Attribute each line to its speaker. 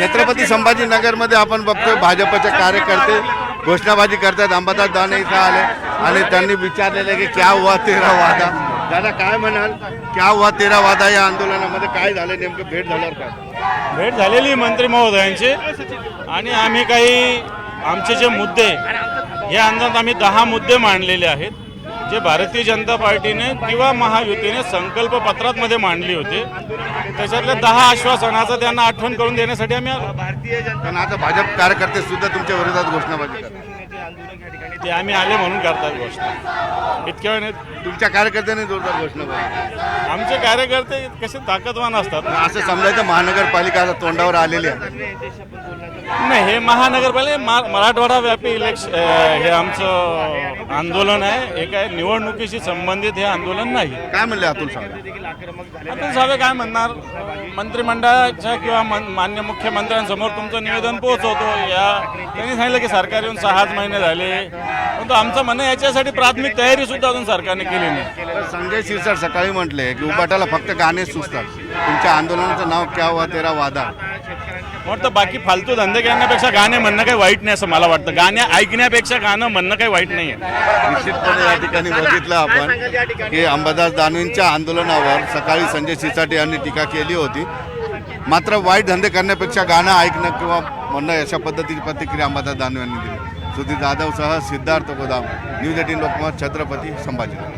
Speaker 1: छत्रपती संभाजीनगरमध्ये आपण बघतोय भाजपचे कार्यकर्ते घोषणाबाजी करतात अंबादास दाने इथं आले आणि त्यांनी विचारलेले की क्या हुआ तेरा वादा? दादा काय म्हणाल? क्या हुआ तेरा वादा या आंदोलनामध्ये? काय झालं? नेमकं भेट झाल्यावर काय?
Speaker 2: भेट झालेली मंत्री महोदयांची. आणि आम्ही काही आमचे जे मुद्दे या आंदोलनात आम्ही दहा मुद्दे मांडलेले आहेत. जे भारतीय जनता पार्टीने किंवा महायुतीने संकल्प पत्रामध्ये मांडली होती त्याच्यातल्या दहा आश्वासनाचं त्यांना आठवण करून देण्यासाठी आम्ही आलो.
Speaker 1: पण आता भाजप कार्यकर्ते सुद्धा तुमच्या विरोधात घोषणाबाजी करतात.
Speaker 2: ते आम्ही आले म्हणून करतात गोष्ट इतक्या वेळ
Speaker 1: तुमच्या कार्यकर्त्यांनी जोरदार घोषणाबाजी
Speaker 2: आमचे कार्यकर्ते कसे ताकदवान असतात?
Speaker 1: असं समजायचं महानगरपालिका तोंडावर आलेली आहे.
Speaker 2: नाही हे महानगरपालिका मा- मराठवाडा व्यापी इलेक्शन हे आमचं आंदोलन आहे. हे काय निवडणुकीशी संबंधित हे आंदोलन नाही.
Speaker 1: काय म्हणले अतुल सावे
Speaker 2: अतुल सावे काय म्हणणार? मंत्रिमंडळाच्या किंवा मन- मान्य मुख्यमंत्र्यांसमोर तुमचं निवेदन पोहोचवतो. या त्यांनी सांगितलं की सरकार येऊन सहाच महिने झाले. परंतु आमचं म्हणणं याच्यासाठी प्राथमिक तयारी सुद्धा अजून सरकारने केली नाही.
Speaker 1: संजय शिरसाट सकाळी म्हटले की उबाटाला फक्त गाणे सुचतात. तुमच्या आंदोलनाचं नाव क्या हुआ तेरा वादा?
Speaker 2: वाटतं बाकी फालतू धंदे करण्यापेक्षा गाणे म्हणणं काही वाईट नाही असं मला वाटतं. गाणे ऐकण्यापेक्षा गाणं म्हणणं काही वाईट नाही आहे
Speaker 1: निश्चितपणे या ठिकाणी बघितलं आपण की अंबादास दानवेंच्या आंदोलनावर सकाळी संजय सिसाटे यांनी टीका केली होती. मात्र वाईट धंदे करण्यापेक्षा गाणं ऐकणं किंवा म्हणणं अशा पद्धतीची प्रतिक्रिया अंबादास दानवे यांनी दिली. સુધીર જાદવ સહ સિદ્ધાર્થ ગોદામ ન્યૂઝ એટીન લોકમાં છત્રપતિ સંભાજી